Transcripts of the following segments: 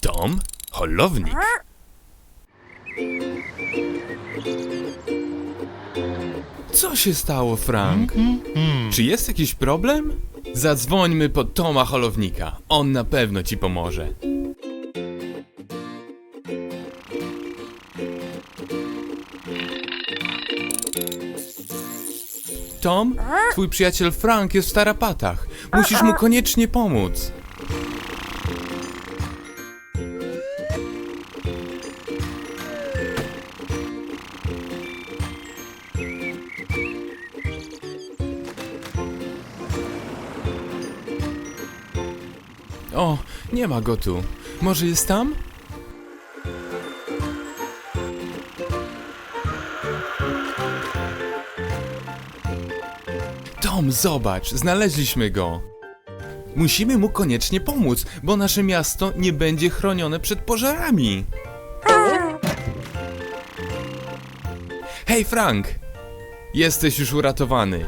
Tom, holownik. Co się stało, Frank? Czy jest jakiś problem? Zadzwońmy po Toma Holownika. On na pewno ci pomoże. Tom, twój przyjaciel Frank jest w tarapatach. Musisz mu koniecznie pomóc. O, nie ma go tu. Może jest tam? Tom, zobacz, znaleźliśmy go. Musimy mu koniecznie pomóc, bo nasze miasto nie będzie chronione przed pożarami. Hej, Frank! Jesteś już uratowany.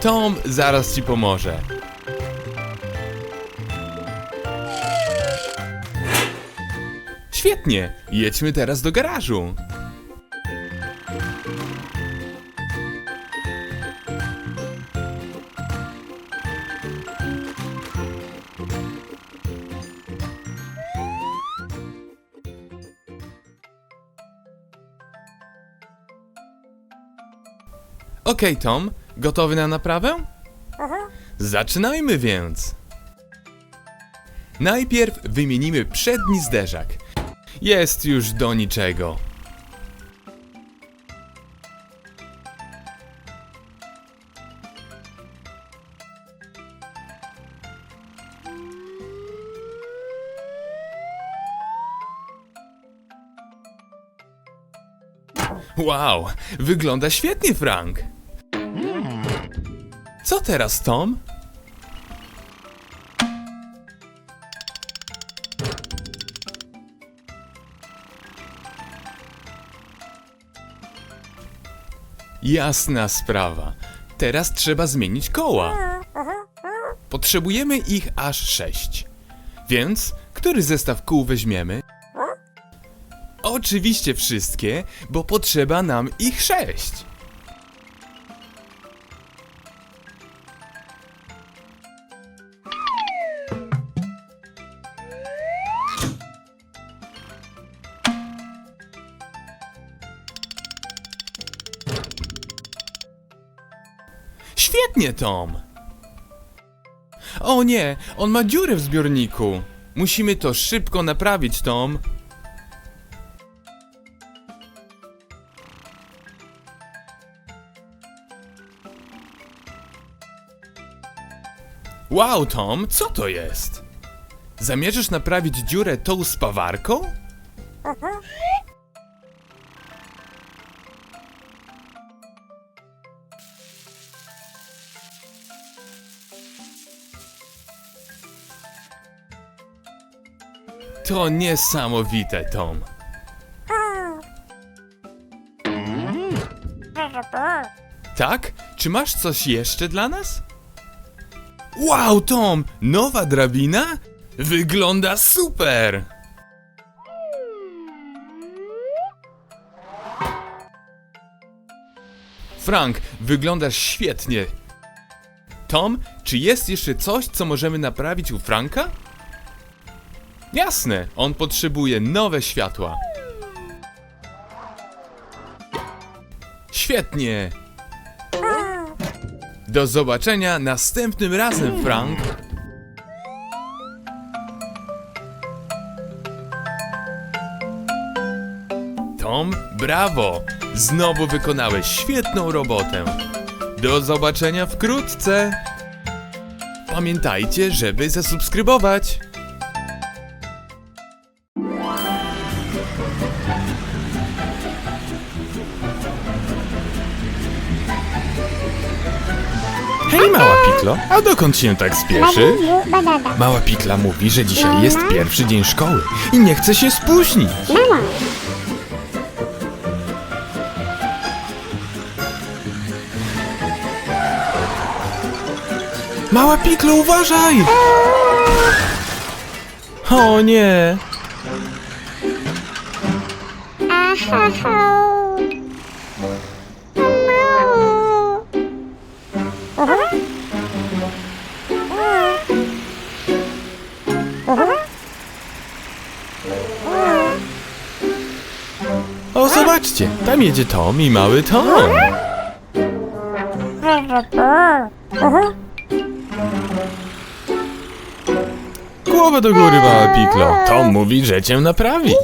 Tom zaraz ci pomoże. Świetnie! Jedźmy teraz do garażu. Okej, Tom, gotowy na naprawę? Zaczynajmy więc. Najpierw wymienimy przedni zderzak. Jest już do niczego. Wow, wygląda świetnie, Frank. Co teraz, Tom? Jasna sprawa. Teraz trzeba zmienić koła. Potrzebujemy ich aż sześć. Więc, który zestaw kół weźmiemy? Oczywiście wszystkie, bo potrzeba nam ich sześć. Świetnie, Tom! O nie, on ma dziurę w zbiorniku. Musimy to szybko naprawić, Tom. Wow, Tom, co to jest? Zamierzasz naprawić dziurę tą spawarką? To niesamowite, Tom. Tak? Czy masz coś jeszcze dla nas? Wow, Tom! Nowa drabina? Wygląda super! Frank, wyglądasz świetnie. Tom, czy jest jeszcze coś, co możemy naprawić u Franka? Jasne, on potrzebuje nowe światła. Świetnie! Do zobaczenia następnym razem, Frank. Tom, brawo! Znowu wykonałeś świetną robotę. Do zobaczenia wkrótce. Pamiętajcie, żeby zasubskrybować. Hej, mała Piklo, a dokąd się tak spieszy? Badada. Mała Pikla mówi, że dzisiaj jest pierwszy dzień szkoły i nie chce się spóźnić. Mała Piklo, uważaj! O nie! O, zobaczcie, tam jedzie Tom i mały Tom. Głowę do góry, mała Piklo. Tom mówi, że cię naprawi.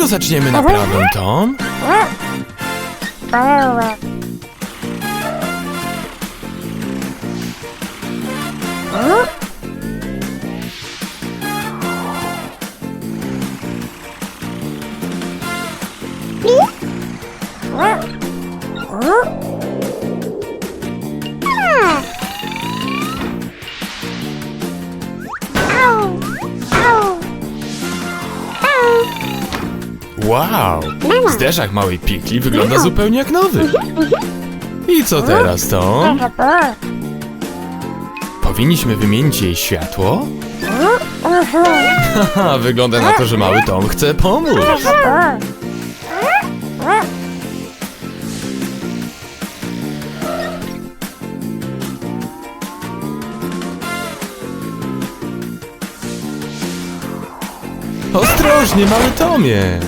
Czego zaczniemy naprawę, Tom? Wow! Zderzak małej Pikli wygląda zupełnie jak nowy. I co teraz, Tom? Powinniśmy wymienić jej światło? Haha, wygląda na to, że mały Tom chce pomóc. Ostrożnie, mały Tomie!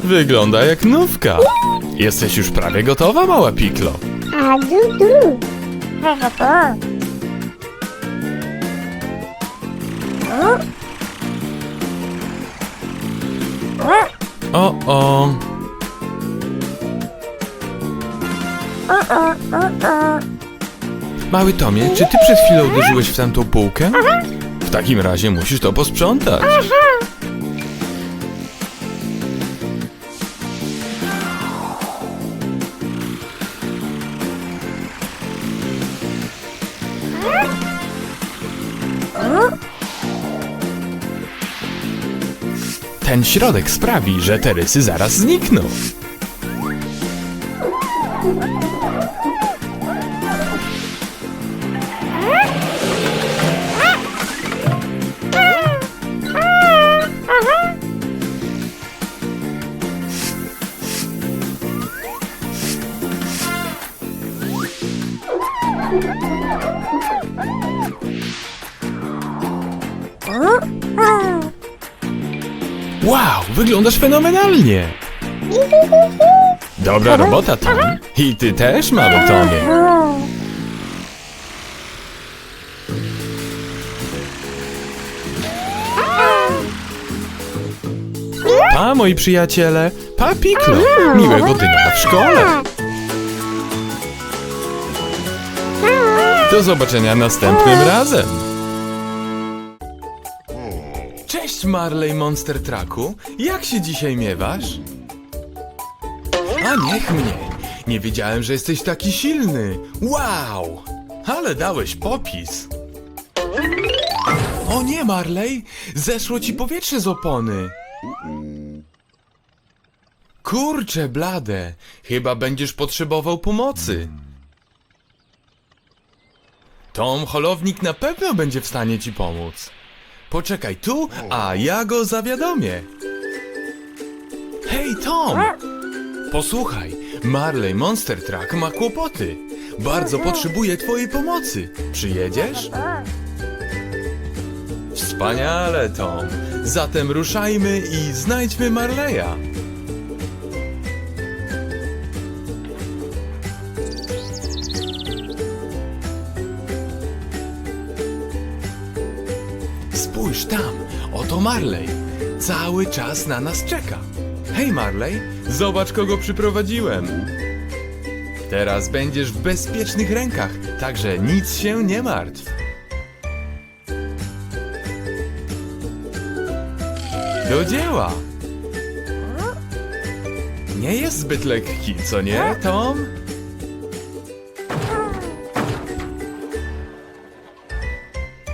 Wygląda jak nówka. Jesteś już prawie gotowa, mała Piklo. A du du. O, o. Mały Tomie, czy ty przed chwilą uderzyłeś w tamtą półkę? W takim razie musisz to posprzątać. Ten środek sprawi, że te rysy zaraz znikną. Wyglądasz fenomenalnie! Dobra robota, Tom. I ty też, mały Tomie. Pa, moi przyjaciele. Pa, Piklo. Miłego dnia w szkole. Do zobaczenia następnym razem. Cześć Marley Monster Trucku. Jak się dzisiaj miewasz? A niech mnie. Nie wiedziałem, że jesteś taki silny. Wow! Ale dałeś popis. O nie, Marley! Zeszło ci powietrze z opony. Kurczę, blade. Chyba będziesz potrzebował pomocy. Tom Holownik na pewno będzie w stanie ci pomóc. Poczekaj tu, a ja go zawiadomię. Hej, Tom! Posłuchaj, Marley Monster Truck ma kłopoty. Bardzo potrzebuje twojej pomocy. Przyjedziesz? Wspaniale, Tom. Zatem ruszajmy i znajdźmy Marleya. Marley. Cały czas na nas czeka. Hej Marley, zobacz kogo przyprowadziłem. Teraz będziesz w bezpiecznych rękach, także nic się nie martw. Do dzieła! Nie jest zbyt lekki, co nie, Tom?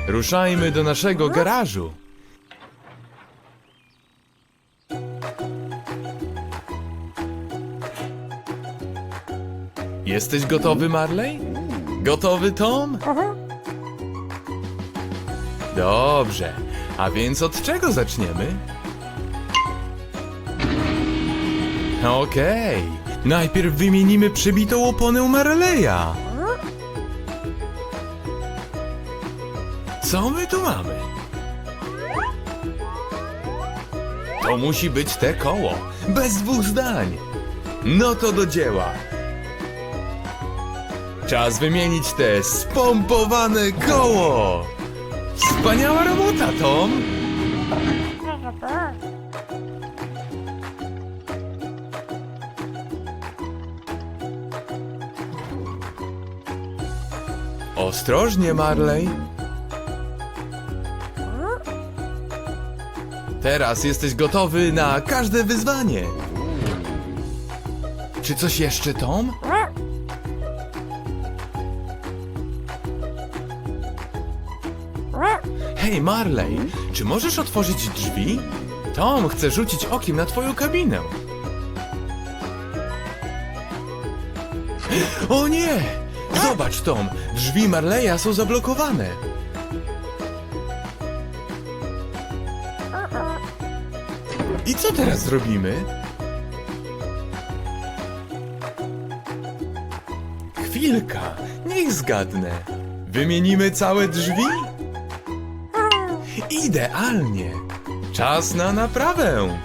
Ruszajmy do naszego garażu. Jesteś gotowy, Marley? Gotowy, Tom? Dobrze. A więc od czego zaczniemy? Okej. Najpierw wymienimy przebitą oponę Marleya. Co my tu mamy? To musi być te koło. Bez dwóch zdań. No to do dzieła. Czas wymienić te spompowane koło. Wspaniała robota, Tom. Ostrożnie, Marley. Teraz jesteś gotowy na każde wyzwanie. Czy coś jeszcze, Tom? Hej, Marley, czy możesz otworzyć drzwi? Tom chce rzucić okiem na twoją kabinę. O nie! Zobacz, Tom, drzwi Marleya są zablokowane. I co teraz zrobimy? Chwilka, niech zgadnę. Wymienimy całe drzwi? Idealnie. Czas na naprawę.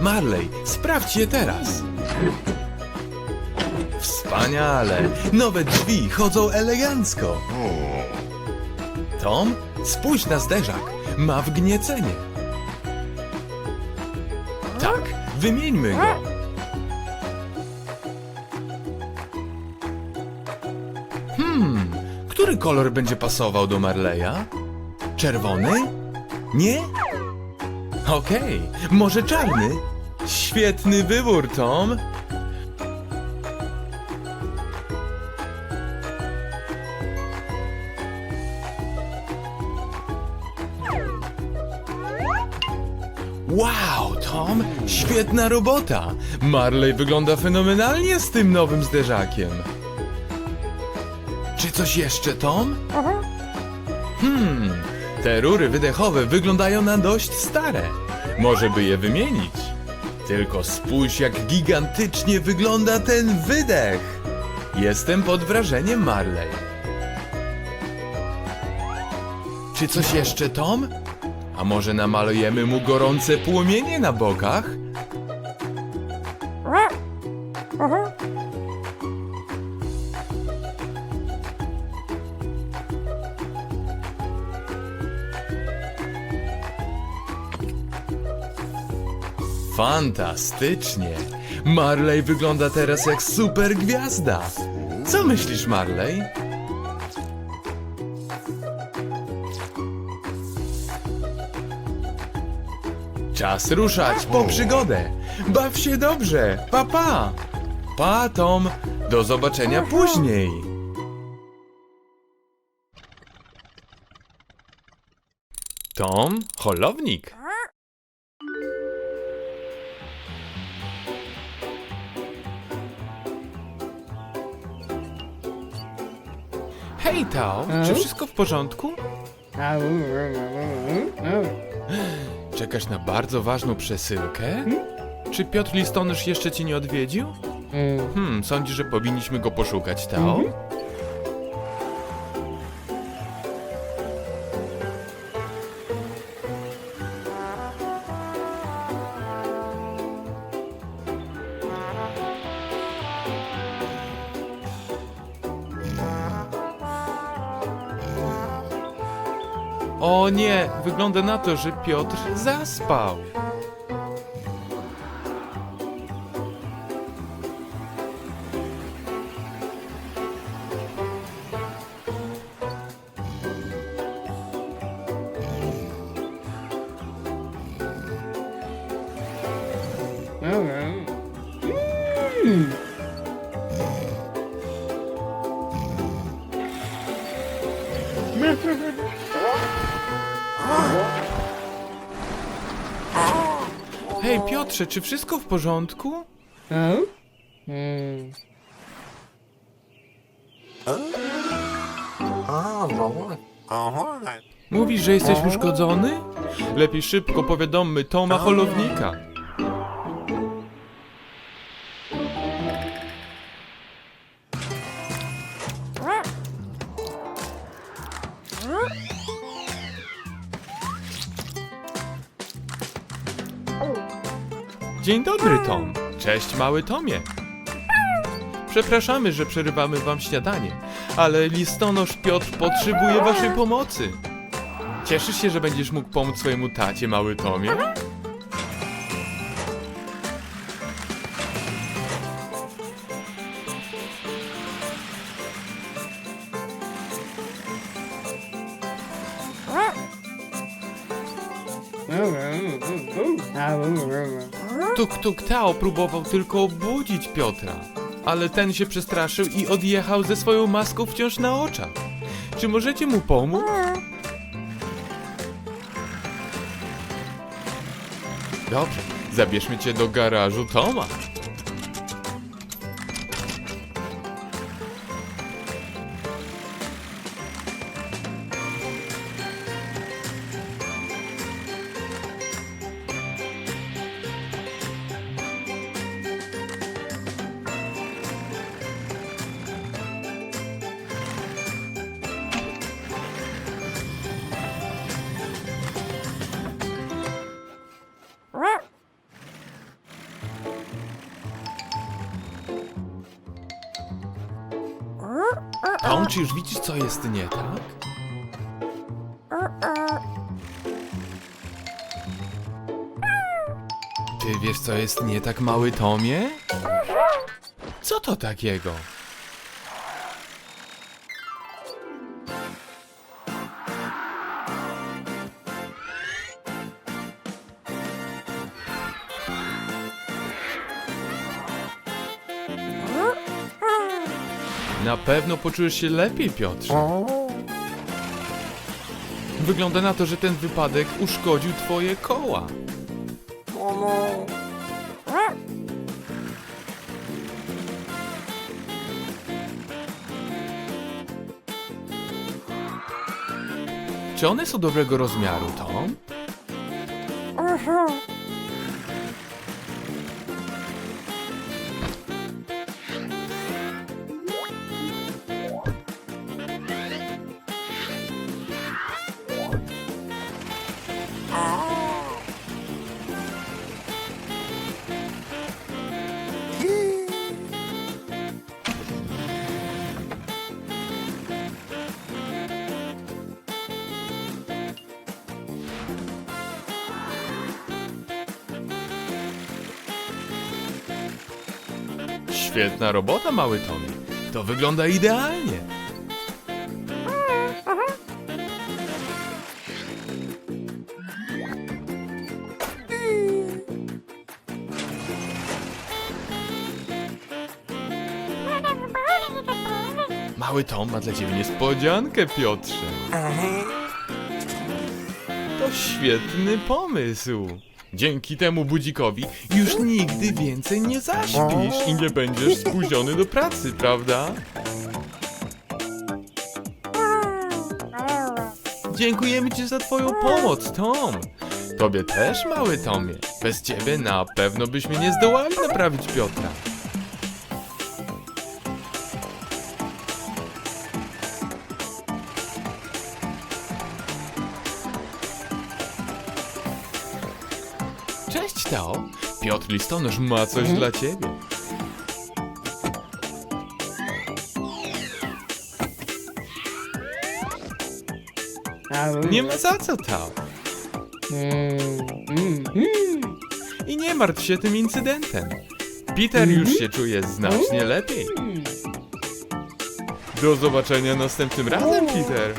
Marley, sprawdź je teraz. Wspaniale. Nowe drzwi chodzą elegancko. Tom, spójrz na zderzak. Ma wgniecenie. Wymieńmy go. Hmm, który kolor będzie pasował do Marleya? Czerwony? Nie? Okej, może czarny? Świetny wybór, Tom. Świetna robota. Marley wygląda fenomenalnie z tym nowym zderzakiem. Czy coś jeszcze, Tom? Hmm, te rury wydechowe wyglądają na dość stare. Może by je wymienić. Tylko spójrz, jak gigantycznie wygląda ten wydech. Jestem pod wrażeniem, Marley. Czy coś jeszcze, Tom? A może namalujemy mu gorące płomienie na bokach? Fantastycznie! Marley wygląda teraz jak super gwiazda. Co myślisz, Marley? Czas ruszać po przygodę. Baw się dobrze. Pa, pa. Pa, Tom. Do zobaczenia później. Tom, holownik. Hej, Tao, czy wszystko w porządku? Czekasz na bardzo ważną przesyłkę? Czy Piotr Listonosz jeszcze cię nie odwiedził? Mm. Hmm, sądzisz, że powinniśmy go poszukać, Teo? Wygląda na to, że Piotr zaspał. Piotrze, czy wszystko w porządku? O? Mm. Mówisz, że jesteś uszkodzony? Lepiej szybko powiadommy Toma Holownika. Cześć, mały Tomie. Przepraszamy, że przerywamy wam śniadanie, ale listonosz Piotr potrzebuje waszej pomocy. Cieszysz się, że będziesz mógł pomóc swojemu tacie, mały Tomie? Tuk Tuk Tao próbował tylko obudzić Piotra, ale ten się przestraszył i odjechał ze swoją maską wciąż na oczach. Czy możecie mu pomóc? Dobrze, zabierzmy cię do garażu Toma. Czy już widzisz, co jest nie tak? Ty wiesz, co jest nie tak, mały Tomie? Co to takiego? Na pewno poczujesz się lepiej, Piotrze. Wygląda na to, że ten wypadek uszkodził twoje koła. Czy one są dobrego rozmiaru, Tom? Świetna robota, mały Tommy. To wygląda idealnie. Mały Tom ma dla ciebie niespodziankę, Piotrze. To świetny pomysł. Dzięki temu budzikowi już nigdy więcej nie zaśpisz i nie będziesz spóźniony do pracy, prawda? Dziękujemy ci za twoją pomoc, Tom. Tobie też, mały Tomie. Bez ciebie na pewno byśmy nie zdołali naprawić Piotra. Teo. Piotr Listonosz ma coś Mhm. dla ciebie. Nie ma za co, Teo. Mm, mm, mm. I nie martw się tym incydentem. Peter już się czuje znacznie lepiej. Do zobaczenia następnym razem, Peter.